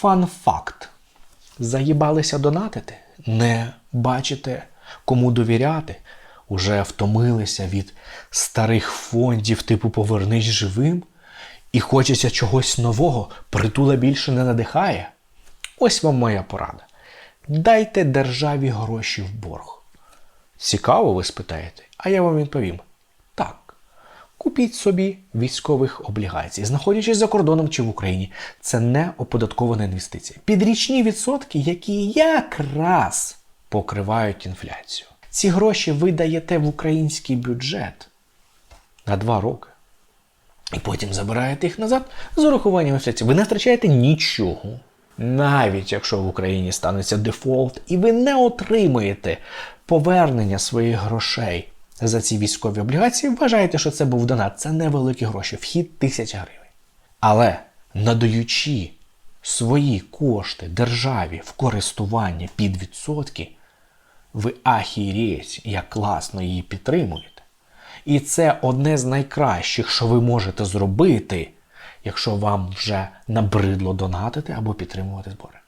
Фан-факт. Заїбалися донатити? Не бачите, кому довіряти? Уже втомилися від старих фондів типу Повернись живим? І хочеться чогось нового, притула більше не надихає. Ось вам моя порада. Дайте державі гроші в борг. Цікаво, ви спитаєте, а я вам відповім. Купіть собі військових облігацій, знаходячись за кордоном чи в Україні. Це не оподаткована інвестиція. Підрічні відсотки, які якраз покривають інфляцію. Ці гроші ви даєте в український бюджет на два роки. І потім забираєте їх назад з урахуванням інфляції. Ви не втрачаєте нічого. Навіть якщо в Україні станеться дефолт, і ви не отримаєте повернення своїх грошей за ці військові облігації, вважаєте, що це був донат. Це невеликі гроші, вхід тисяч гривень. Але надаючи свої кошти державі в користування під відсотки, ви ахієть, як класно її підтримуєте. І це одне з найкращих, що ви можете зробити, якщо вам вже набридло донатити або підтримувати збори.